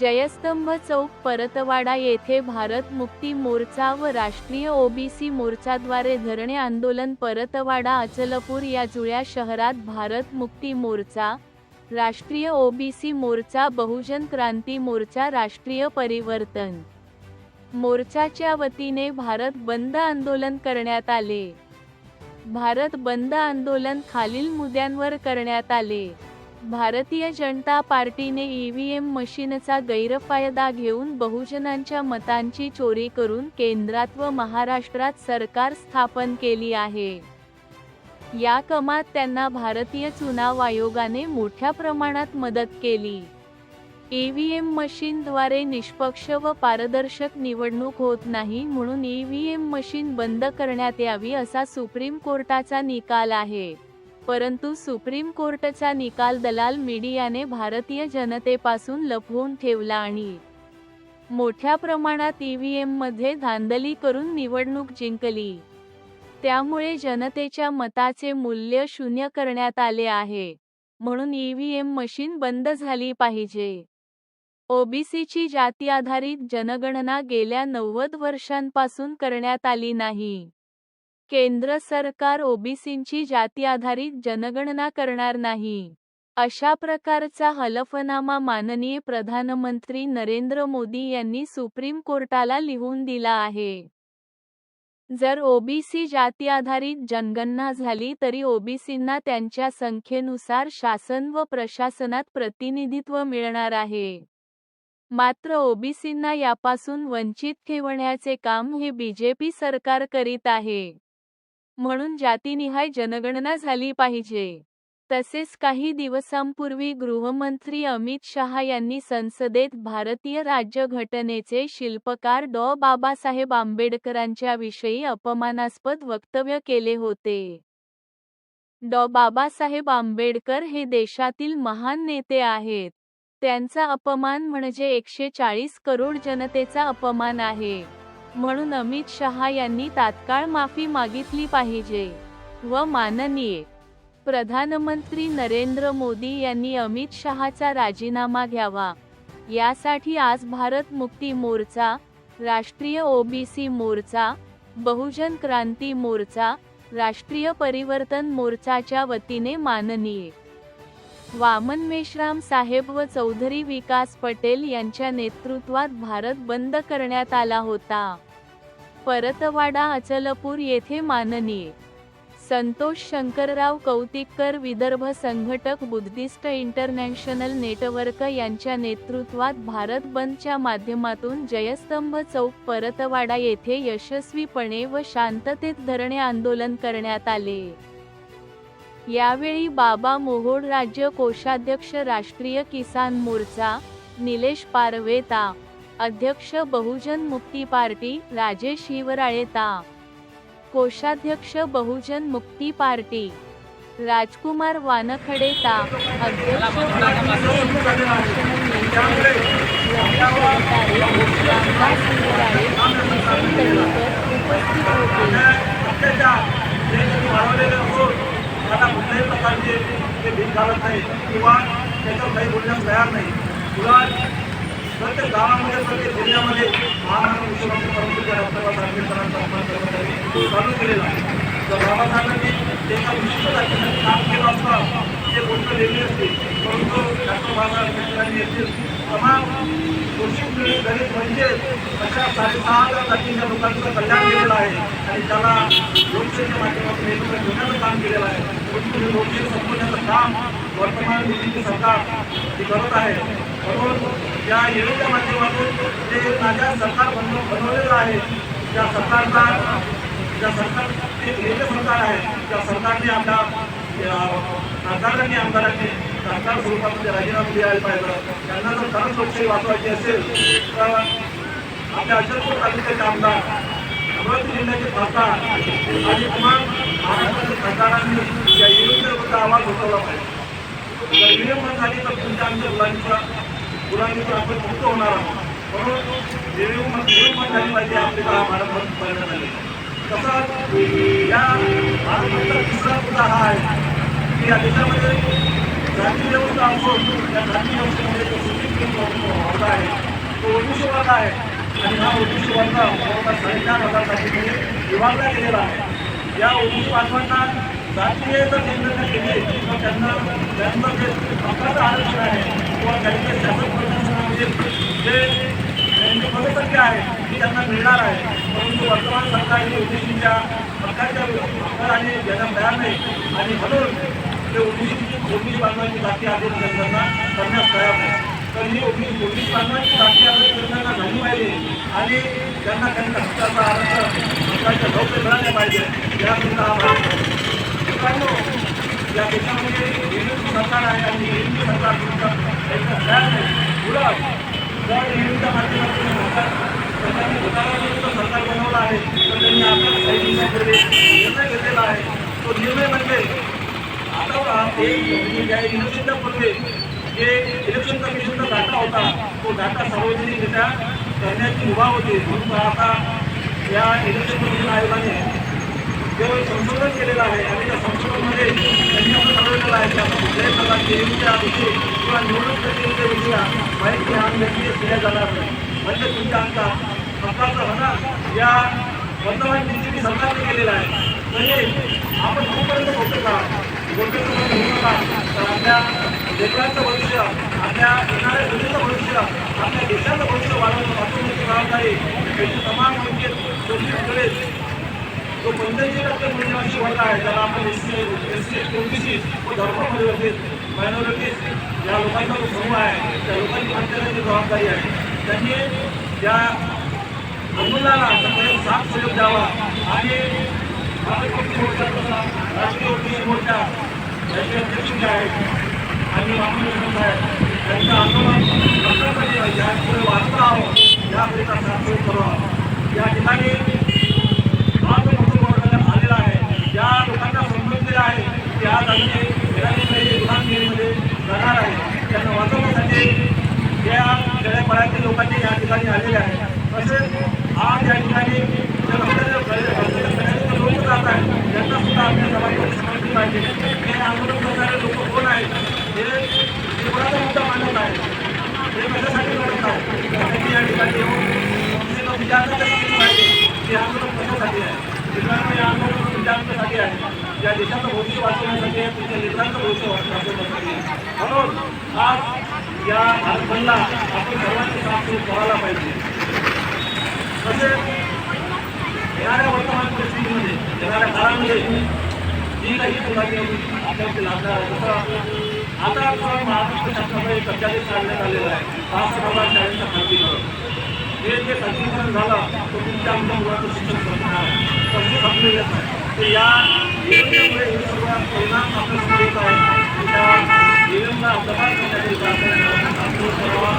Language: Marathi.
जयस्तंभ चौक परतवाडा येथे भारत मुक्ती मोर्चा व राष्ट्रीय ओबीसी मोर्चाद्वारे धरणे आंदोलन परतवाडा अचलपूर या जुळ्या शहरात भारत मुक्ती मोर्चा राष्ट्रीय ओबीसी मोर्चा बहुजन क्रांती मोर्चा राष्ट्रीय परिवर्तन मोर्चाच्या वतीने भारत बंद आंदोलन करण्यात आले. भारत बंद आंदोलन खालील मुद्द्यांवर करण्यात आले. भारतीय जनता पार्टीने ईव्हीएम मशीनचा गैरफायदा घेऊन बहुजनांच्या मतांची चोरी करून केंद्रात व महाराष्ट्रात सरकार स्थापन केली आहे. या कमात त्यांना भारतीय चुनाव आयोगाने मोठ्या प्रमाणात मदत केली. ईव्हीएम मशीनद्वारे निष्पक्ष व पारदर्शक निवडणूक होत नाही म्हणून ईव्हीएम मशीन बंद करण्यात यावी असा सुप्रीम कोर्टाचा निकाल आहे. परंतु सुप्रीम कोर्टाचा निकाल दलाल मीडियाने भारतीय जनतेपासून लपवून ठेवला आणि मोठ्या प्रमाणात ईव्हीएममध्ये धांदली करून निवडणूक जिंकली. त्यामुळे जनतेच्या मताचे मूल्य शून्य करण्यात आले आहे. म्हणून ईव्हीएम मशीन बंद झाली पाहिजे. ओबीसीची जाती आधारित जनगणना गेल्या नव्वद वर्षांपासून करण्यात आली नाही. केंद्र सरकार ओबीसींची जाती आधारित जनगणना करणार नाही. अशा प्रकारचा हलफनामा माननीय प्रधानमंत्री नरेंद्र मोदी यांनी सुप्रीम कोर्टाला लिहून दिला आहे. जर ओबीसी जाती आधारित जनगणना झाली तरी ओबीसींना त्यांच्या संख्येनुसार शासन व प्रशासनात प्रतिनिधित्व मिळणार आहे. मात्र ओबीसींना यापासून वंचित ठेवण्याचे काम हे बीजेपी सरकार करीत आहे. म्हणून जातीनिहाय जनगणना झाली पाहिजे. तसेच काही दिवसांपूर्वी गृहमंत्री अमित शहा यांनी संसदेत भारतीय राज्यघटनेचे शिल्पकार डॉ. बाबासाहेब आंबेडकरांच्या विषयी अपमानास्पद वक्तव्य केले होते. डॉ. बाबासाहेब आंबेडकर हे देशातील महान नेते आहेत. त्यांचा अपमान म्हणजे एकशे चाळीस करोड जनतेचा अपमान आहे. म्हणून अमित शहा यांनी तात्काळ माफी मागितली पाहिजे व माननीय प्रधानमंत्री नरेंद्र मोदी यांनी अमित शहाचा राजीनामा घ्यावा. यासाठी आज भारत मुक्ती मोर्चा राष्ट्रीय ओबीसी मोर्चा बहुजन क्रांती मोर्चा राष्ट्रीय परिवर्तन मोर्चाच्या वतीने माननीय वामन मेश्राम साहेब व चौधरी विकास पटेल यांच्या नेतृत्वात भारत बंद करण्यात आला होता. परतवाडा अचलपूर येथे माननीय संतोष शंकरराव कौतिककर विदर्भ संघटक बुद्धिस्ट इंटरनॅशनल नेटवर्क यांच्या नेतृत्वात भारत बंदच्या माध्यमातून जयस्तंभ चौक परतवाडा येथे यशस्वीपणे व शांततेत धरणे आंदोलन करण्यात आले. यावेळी बाबा मोहोड राज्य कोषाध्यक्ष राष्ट्रीय किसान मोर्चा निलेश पारवेता अध्यक्ष बहुजन मुक्ती पार्टी राजेश हिवराळेता कोषाध्यक्ष बहुजन मुक्ती पार्टी राजकुमार वानखडेता अध्यक्ष उपस्थित होते अत्याचार कुठल्याही प्रकारचे ते भीक घालत नाही किंवा त्याच्यावर काही बोलण्यास तयार नाही. उलट प्रत्येक गावामध्ये प्रत्येक जिल्ह्यामध्ये महाराष्ट्र मुख्यमंत्री परमपूज्य डॉक्टर आंबेडकरांचा अपमान कर्मचारी चालू केलेला आहे. जर बाबासाहेबांनी एका विशिष्ट जातीसाठी काम केलं असता ते गोष्ट वेगळी असते. परंतु डॉक्टर बाबासाहेब आंबेडकरांनी येथील तमाम पीडित दलित वंचित अशा साडेसहा जातीच्या लोकांचं कल्याण केलेलं आहे. आणि त्याला लोकशाहीच्या माध्यमातून एकत्र ठेवण्याचं काम केलेलं आहे. हे लोकशाही संपवण्याचं काम वर्तमान बीजेपी सरकार ही करत आहे. म्हणून या योजनेच्या माध्यमातून जे माझ्या सरकार बनव बनवलेलं आहे, त्या सरकारचा ज्या सरकार एकच सरकार आहे, त्या सरकारने आपल्या खासदारांनी आमदारांनी सरकार स्वरूपामध्ये राजीनामा द्यायला पाहिजे. त्यांना जर खरंच लोकशाही वाचवायची असेल तर आपल्या अचलपूर तालुक्याचे आमदार अमरावती जिल्ह्याचे खासदार आणि किमान महाराष्ट्राच्या खासदारांनी या योजनेबद्दल आवाज उठवला पाहिजे. जर विलंब झाली तर तुमच्या आमच्या मुलांचा मुलांचं आपण मुक्त होणार आहोत. म्हणून विलंब विलंब झाली पाहिजे आपल्याला हा भारत परिणाम झाले तसंच या भारताचा तिसरा मुद्दा हा आहे की या देशामध्ये जाती व्यवस्था असून त्या जाती व्यवस्थेमध्ये जो सुपीक होता आहे वाढलेला आहे आणि हा ओबीसी वर्ग जवळपास साडेचार हजार जातीमध्ये विभागला गेलेला आहे या ओबीसी बांधवांना जातीय जर जनगणना केली तर त्यांना त्यांचं जे हक्काचं आरक्षण आहे किंवा त्यांचे शासन प्रशासनामध्ये जे त्यांची पदसंख्या आहे ती त्यांना मिळणार आहे परंतु वर्तमान सरकार ही ओबीसीच्या हक्काच्या हक्काने देण्यास आणि म्हणून ते ओबीसी ओबीसी बांधवांची जाती आदेश जनगणना करण्यास तयार नाही तर ही ओबीसी ओबीसी बांधवांची जाती आदेश जनगणना झाली पाहिजे आणि त्यांना काही हक्काचा आरक्षण हक्काचे लवकर मिळाले पाहिजे याकरिता हा भाग मित्रांनो या देशामध्ये हिंदू सरकार आहे आणि हिंदू सरकार विरुद्ध तयार नाही. उलट जर हिंदूच्या माध्यमातून सरकार सरकारने घोटाळाविरुद्ध सरकार बनवलं आहे तर त्यांनी आपल्या काही दिवसापूर्वी निर्णय घेतलेला आहे तो निर्णय म्हणजे हे पहा, एक इलेक्शनच्या पूर्वी जे इलेक्शन कमिशनचा डाटा होता तो डाटा सार्वजनिकरित्या करण्याची मुभा होती. म्हणून आता या इलेक्शन कमिशन आयोगाने जे संशोधन केलेलं आहे आणि त्या संशोधनामध्ये त्यांनी असं ठरवलेलं आहे की आपण कुठल्याही प्रकारचे निवडीच्या विषयी किंवा निवडणूक प्रक्रियेच्या विषयी माहिती हा व्यक्ती दिल्या जाणार नाही. म्हणजे तुमच्या आमचा हक्काचा होणार या वर्तमान निश्चिती सरकारने केलेला आहे. म्हणजे आपण कुठपर्यंत बोलतो का गोष्टीपर्यंत होतो का तर आपल्या लेकरांचं भविष्य आपल्या येणाऱ्या पिढीचं भविष्य आपल्या देशाचं भविष्य वाढवणं वाचवण्याची जबाबदारी त्याची तमाम म्हणजे कॉलेज जो पंच्याऐंशी टक्के मूल्यवासी वर्ग आहे. ज्याला आपण S C S C OBC व धर्मपरिवर्तित मायनॉरिटीज या लोकांचा जो समूह आहे त्या लोकांची प्रत्येकाची जबाबदारी आहे त्यांनी या आंदोलनाला साथ सहयोग द्यावा आणि मोर्चा तसा राष्ट्रीय ओबीसी मोर्चा याचे अध्यक्ष जे आहेत आणि मातृ साहेब त्यांचं आंदोलन लक्षासाठी या पुढे वाचत आहोत याकरिता साथ सहयोग या ठिकाणी हा जो वर्गाला आलेला आहे या लोकांना समजलेलं आहे की आज आमचे निराशेमध्ये गुलामगिरीमध्ये जाणार आहे त्यांना वाचवण्यासाठी या खेड्यापाड्यातील लोकांनी या ठिकाणी आलेले आहे तसेच आज या ठिकाणी जे रस्त्याने रस्त्याने सगळ्यांचे लोक जात आहेत त्यांना सुद्धा आपल्या समाजाची समजली पाहिजे हे आंदोलन करणारे लोक कोण आहेत. हे कोणाचा मुद्दा मांडत आहे हे कशासाठी लढत आहे त्यांनी या ठिकाणी येऊन समस्येला विचारणा तरी पाहिजे हे आंदोलन कशासाठी आहे मित्रांनो हे आंदोलन विचारण्यासाठी आहे या देशाचं भविष्य वाचवण्यासाठी आहे तुमच्या लेकरांचं भविष्य वाचवण्यासाठी आहे म्हणून आज या भारत आपण सर्वांनी सुरू करायला पाहिजे तसेच येणाऱ्या वर्तमान परिस्थितीमध्ये येणाऱ्या काळामध्ये जी काही कोणाची आपल्याला लागणार आहे तसं आता आपला महाराष्ट्र शासनामध्ये सत्याधीश काढण्यात आलेला आहे पाच हजार शाळेच्या खातीकरण हे जे खातीकरण झालं तो तुमच्या आमच्या मुलाचं शिक्षण संपणार आहे संपलेलं आहे तर या योजनेमुळे हे सर्व परिणाम आपल्या येत आहे करावा करावा